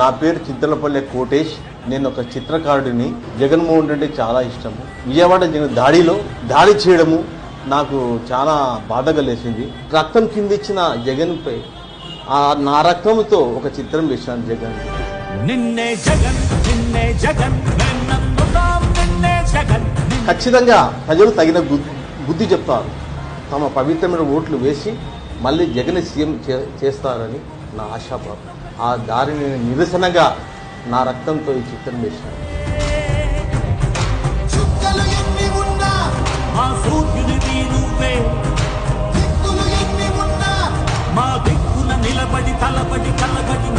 నా పేరు చింతలపల్లె కోటేష్. నేను ఒక చిత్రకారుడిని. జగన్మోహన్ రెడ్డి చాలా ఇష్టము. విజయవాడ జరిగిన దాడిలో దాడి చేయడము నాకు చాలా బాధ కలిసింది రక్తం కిందిచ్చిన జగన్పై ఆ నారకంతో ఒక చిత్రం వేశాను జగన్. నిన్నే జగన్ నిన్నే జగన్ ఖచ్చితంగా ప్రజలు తగిన బుద్ధి చెప్తారు. తమ పవిత్రమైన ఓట్లు వేసి మళ్ళీ జగన్ సీఎం చేస్తారని నా ఆశాభావం. ఆ దారిని నిరసనగా నా రక్తంతో ఈ చిత్రం వేశాను మా మా దిక్కు నిలబడి తలబడి కలబడి